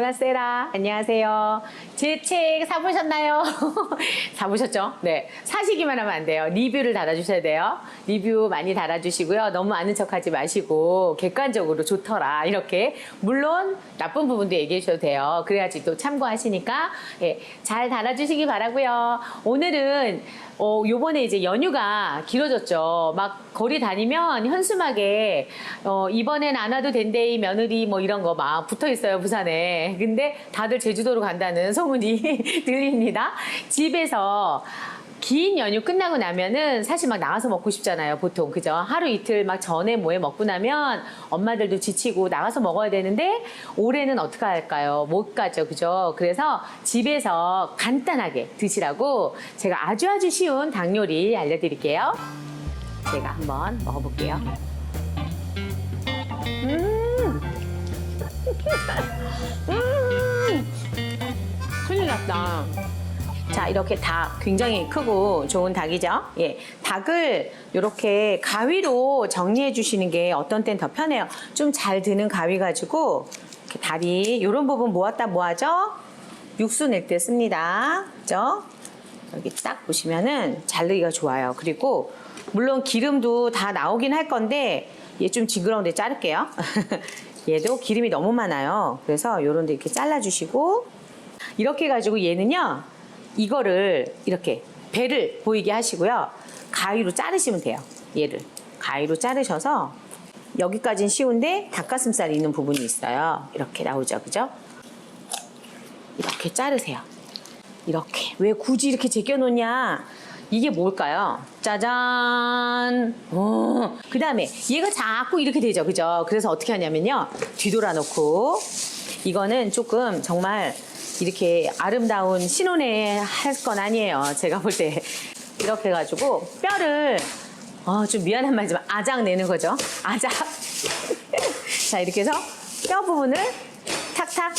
보나세라 안녕하세요. 제 책 사보셨나요? 사보셨죠? 네. 사시기만 하면 안 돼요. 리뷰를 달아주셔야 돼요. 리뷰 많이 달아주시고요. 너무 아는 척 하지 마시고 객관적으로 좋더라 이렇게 물론 나쁜 부분도 얘기해 주셔도 돼요. 그래야지 또 참고하시니까 예, 잘 달아주시기 바라고요. 오늘은 어, 요번에 이제 연휴가 길어졌죠. 막 거리 다니면 현수막에 어, 이번엔 안 와도 된대이 며느리 뭐 이런 거 막 붙어 있어요, 부산에. 근데 다들 제주도로 간다는 소문이 들립니다. 집에서 긴 연휴 끝나고 나면은 사실 막 나가서 먹고 싶잖아요, 보통. 그죠? 하루 이틀 막 전에 뭐에 먹고 나면 엄마들도 지치고 나가서 먹어야 되는데 올해는 어떻게 할까요? 못 가죠, 그죠? 그래서 집에서 간단하게 드시라고 제가 아주 아주 쉬운 닭 요리 알려드릴게요. 제가 한번 먹어볼게요. 음! 음! 큰일 났다. 자, 이렇게 닭 굉장히 크고 좋은 닭이죠. 예. 닭을 이렇게 가위로 정리해 주시는 게 어떤 땐 더 편해요. 좀 잘 드는 가위 가지고 이렇게 다리 이런 부분 모았다 모아죠. 육수 낼 때 씁니다. 그죠? 여기 딱 보시면은 자르기가 좋아요. 그리고 물론 기름도 다 나오긴 할 건데 얘좀 징그러운데 자를게요. 얘도 기름이 너무 많아요. 그래서 요런 데 이렇게 잘라 주시고 이렇게 가지고 얘는요 이거를 이렇게 배를 보이게 하시고요. 가위로 자르시면 돼요 얘를. 가위로 자르셔서 여기까지는 쉬운데 닭가슴살이 있는 부분이 있어요. 이렇게 나오죠 그죠? 이렇게 자르세요. 이렇게. 왜 굳이 이렇게 제껴놓냐? 이게 뭘까요? 짜잔! 어. 그 다음에 얘가 자꾸 이렇게 되죠 그죠? 그래서 어떻게 하냐면요. 뒤돌아 놓고 이거는 조금 정말 이렇게 아름다운 신혼에 할 건 아니에요. 제가 볼 때. 이렇게 해가지고 뼈를 어, 좀 미안한 말이지만 아작 내는 거죠. 아작. 자, 이렇게 해서 뼈 부분을 탁탁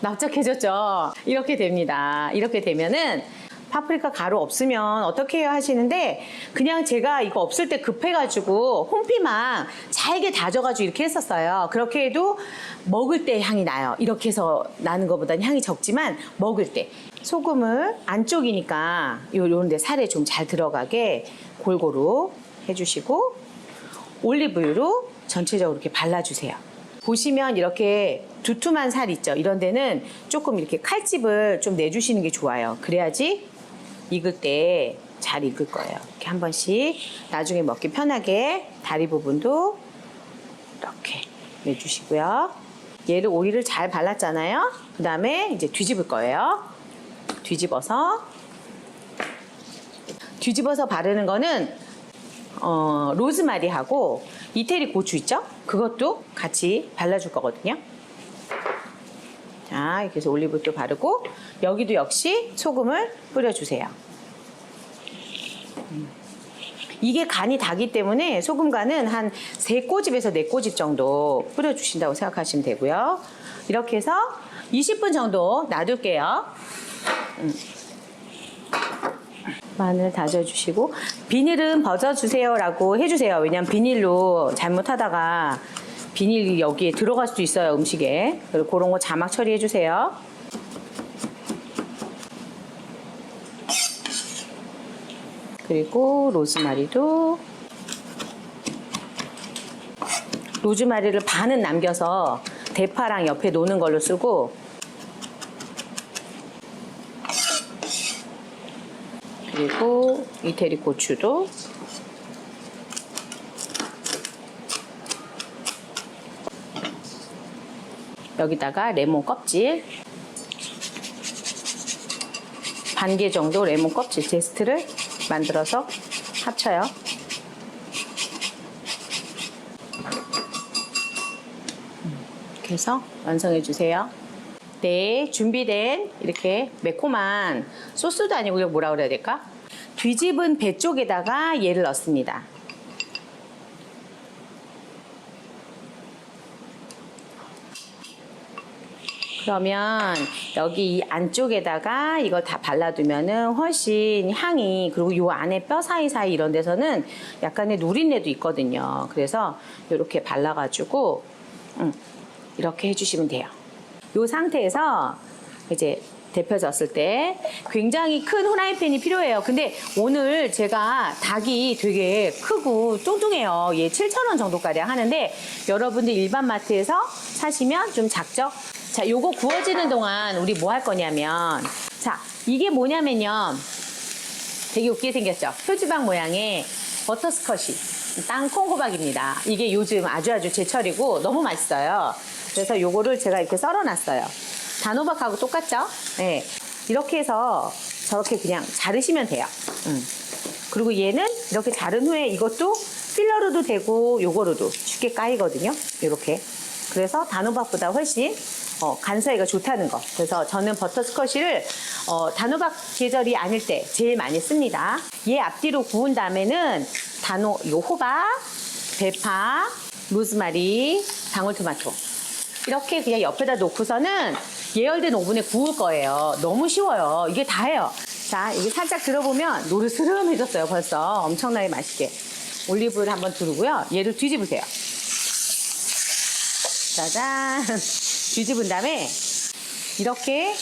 납작해졌죠. 이렇게 됩니다. 이렇게 되면은 파프리카 가루 없으면 어떻게 해요 하시는데 그냥 제가 이거 없을 때 급해가지고 홈피망 잘게 다져가지고 이렇게 했었어요. 그렇게 해도 먹을 때 향이 나요. 이렇게 해서 나는 것보다는 향이 적지만 먹을 때 소금을 안쪽이니까 요- 요런데 살에 좀 잘 들어가게 골고루 해주시고 올리브유로 전체적으로 이렇게 발라주세요. 보시면 이렇게 두툼한 살 있죠. 이런 데는 조금 이렇게 칼집을 좀 내주시는 게 좋아요. 그래야지 익을 때 잘 익을 거예요. 이렇게 한 번씩 나중에 먹기 편하게 다리 부분도 이렇게 내주시고요. 얘를 오일을 잘 발랐잖아요. 그 다음에 이제 뒤집을 거예요. 뒤집어서 뒤집어서 바르는 거는 어, 로즈마리하고 이태리 고추 있죠? 그것도 같이 발라줄 거거든요. 자, 이렇게 해서 올리브도 바르고 여기도 역시 소금을 뿌려주세요. 음. 이게 간이 다기 때문에 소금 간은 한 세 꼬집에서 네 꼬집 정도 뿌려주신다고 생각하시면 되고요. 이렇게 해서 20분 정도 놔둘게요. 마늘 다져주시고 비닐은 벗어주세요라고 해주세요. 왜냐면 비닐로 잘못하다가 비닐이 여기에 들어갈 수도 있어요 음식에. 그리고 그런 거 자막 처리해 주세요. 그리고 로즈마리도 로즈마리를 반은 남겨서 대파랑 옆에 놓는 걸로 쓰고 그리고 이태리 고추도 여기다가 레몬 껍질 반 개 정도 레몬 껍질 제스트를 만들어서 합쳐요. 해서 완성해 주세요. 네, 준비된 이렇게 매콤한 소스도 아니고 이거 뭐라 그래야 될까? 뒤집은 배 쪽에다가 얘를 넣습니다. 그러면 여기 이 안쪽에다가 이거 다 발라두면은 훨씬 향이 그리고 요 안에 뼈 사이사이 이런 데서는 약간의 누린내도 있거든요. 그래서 이렇게 발라가지고 음, 이렇게 해주시면 돼요. 이 상태에서 이제 데펴졌을 때 굉장히 큰 후라이팬이 필요해요. 근데 오늘 제가 닭이 되게 크고 뚱뚱해요. 얘 7,000원 정도가량 하는데 여러분들 일반 마트에서 사시면 좀 작죠? 자, 요거 구워지는 동안 우리 뭐 할 거냐면 자, 이게 뭐냐면요. 되게 웃기게 생겼죠? 표지방 모양의 버터스컷이 땅콩 호박입니다. 이게 요즘 아주 아주 제철이고 너무 맛있어요. 그래서 요거를 제가 이렇게 썰어놨어요. 단호박하고 똑같죠? 네. 이렇게 해서 저렇게 그냥 자르시면 돼요. 음. 그리고 얘는 이렇게 자른 후에 이것도 필러로도 되고 요거로도 쉽게 까이거든요. 이렇게. 그래서 단호박보다 훨씬 어, 간사이가 좋다는 거. 그래서 저는 버터스커시를 어, 단호박 계절이 아닐 때 제일 많이 씁니다. 얘 앞뒤로 구운 다음에는 단호, 요 호박, 대파, 로즈마리, 방울토마토. 이렇게 그냥 옆에다 놓고서는 예열된 오븐에 구울 거예요. 너무 쉬워요. 이게 다예요. 자, 이게 살짝 들어보면 노르스름해졌어요. 벌써 엄청나게 맛있게. 올리브를 한번 두르고요. 얘를 뒤집으세요. 짜잔. 뒤집은 다음에 이렇게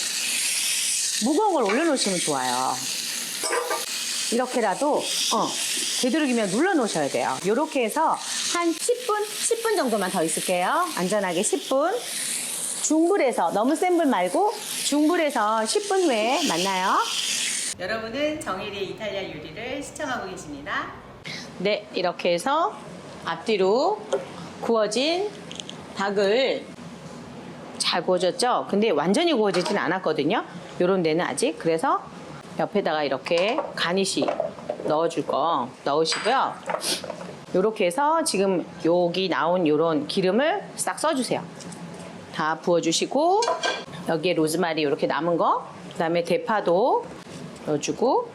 무거운 걸 올려놓으시면 좋아요. 이렇게라도 어, 되도록이면 눌러놓으셔야 돼요. 이렇게 해서 한 10분, 10분 정도만 더 있을게요. 안전하게 10분. 중불에서 너무 센 불 말고 중불에서 10분 후에 만나요. 여러분은 정일의 이탈리아 요리를 시청하고 계십니다. 네, 이렇게 해서 앞뒤로 구워진 닭을 잘 구워졌죠? 근데 완전히 구워지진 않았거든요. 요런 데는 아직. 그래서 옆에다가 이렇게 가니시 넣어줄 거 넣으시고요. 요렇게 해서 지금 여기 나온 요런 기름을 싹 써주세요. 다 부어주시고 여기에 로즈마리 이렇게 남은 거 그다음에 대파도 넣어주고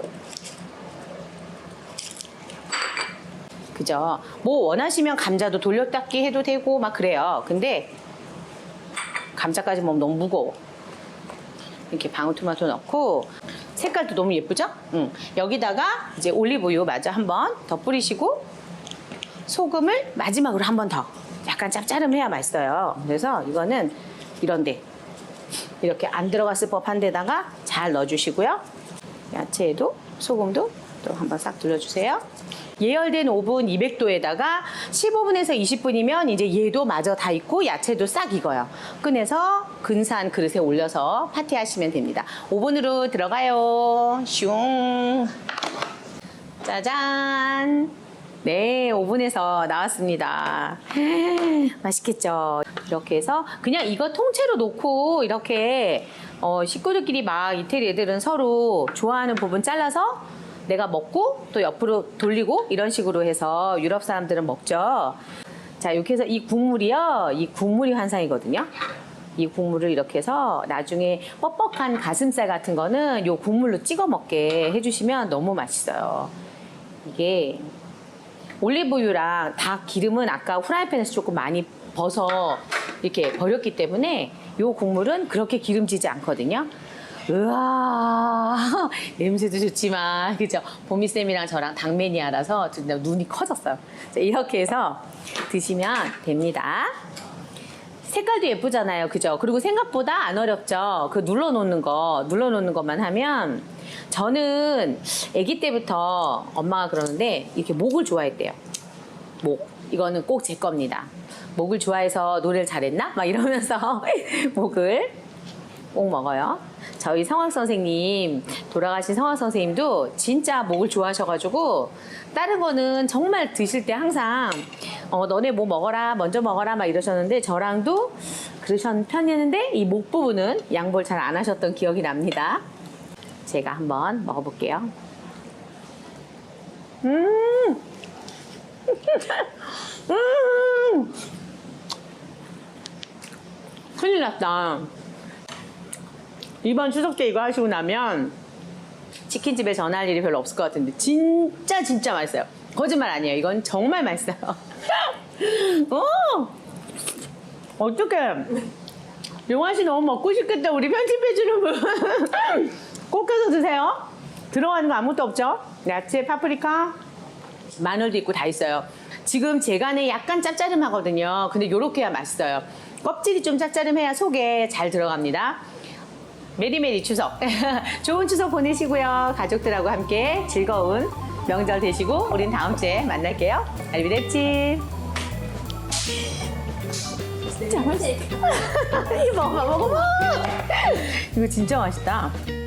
그죠? 뭐 원하시면 감자도 돌려닦기 해도 되고 막 그래요. 근데 감자까지 먹으면 너무 무거워. 이렇게 방울토마토 넣고 색깔도 너무 예쁘죠? 응. 여기다가 이제 올리브유 마저 한번 더 뿌리시고 소금을 마지막으로 한 번 더. 약간 짭짤해야 맛있어요. 그래서 이거는 이런데 이렇게 안 들어갔을 법한 데다가 잘 넣어주시고요. 야채에도 소금도 또 한번 싹 둘러주세요. 예열된 오븐 200도에다가 15분에서 20분이면 이제 얘도 마저 다 익고 야채도 싹 익어요. 꺼내서 근사한 그릇에 올려서 파티하시면 됩니다. 오븐으로 들어가요. 슝. 짜잔. 네, 오븐에서 나왔습니다. 맛있겠죠? 이렇게 해서 그냥 이거 통째로 놓고 이렇게 어, 식구들끼리 막 이태리 애들은 서로 좋아하는 부분 잘라서 내가 먹고 또 옆으로 돌리고 이런 식으로 해서 유럽 사람들은 먹죠. 자, 이렇게 해서 이 국물이요. 이 국물이 환상이거든요. 이 국물을 이렇게 해서 나중에 뻑뻑한 가슴살 같은 거는 이 국물로 찍어 먹게 해주시면 너무 맛있어요. 이게 올리브유랑 닭 기름은 아까 후라이팬에서 조금 많이 벗어 이렇게 버렸기 때문에 이 국물은 그렇게 기름지지 않거든요. 우와 냄새도 좋지만 그죠? 보미쌤이랑 저랑 닭매니아라서 진짜 눈이 커졌어요. 자, 이렇게 해서 드시면 됩니다. 색깔도 예쁘잖아요. 그죠? 그리고 생각보다 안 어렵죠? 그 눌러 놓는 거 눌러 놓는 것만 하면 저는 아기 때부터 엄마가 그러는데 이렇게 목을 좋아했대요. 목. 이거는 꼭 제 겁니다. 목을 좋아해서 노래를 잘했나? 막 이러면서 목을 꼭 먹어요. 저희 성악 선생님 돌아가신 성악 선생님도 진짜 목을 좋아하셔가지고 다른 거는 정말 드실 때 항상 어 너네 뭐 먹어라 먼저 먹어라. 막 이러셨는데 저랑도 그러셨 편이었는데 이 목 부분은 양보를 잘 안 하셨던 기억이 납니다. 제가 한번 먹어볼게요. 음, 음, 큰일 났다. 이번 추석 때 이거 하시고 나면 치킨집에 전화할 일이 별로 없을 것 같은데 진짜 진짜 맛있어요. 거짓말 아니에요. 이건 정말 맛있어요. 어! 어떡해. 용환 씨 너무 먹고 싶겠다. 우리 편집해주는 분. 꼭 해서 드세요. 들어가는 거 아무것도 없죠? 야채, 파프리카, 마늘도 있고 다 있어요. 지금 제 간에 약간 짭짤하거든요. 근데 요렇게 해야 맛있어요. 껍질이 좀 짭짤해야 속에 잘 들어갑니다. 메리메리 추석. 좋은 추석 보내시고요. 가족들하고 함께 즐거운 명절 되시고 우린 다음 주에 만날게요. 알비랩집. 진짜 맛있어. 이거 먹어봐. 이거 진짜 맛있다.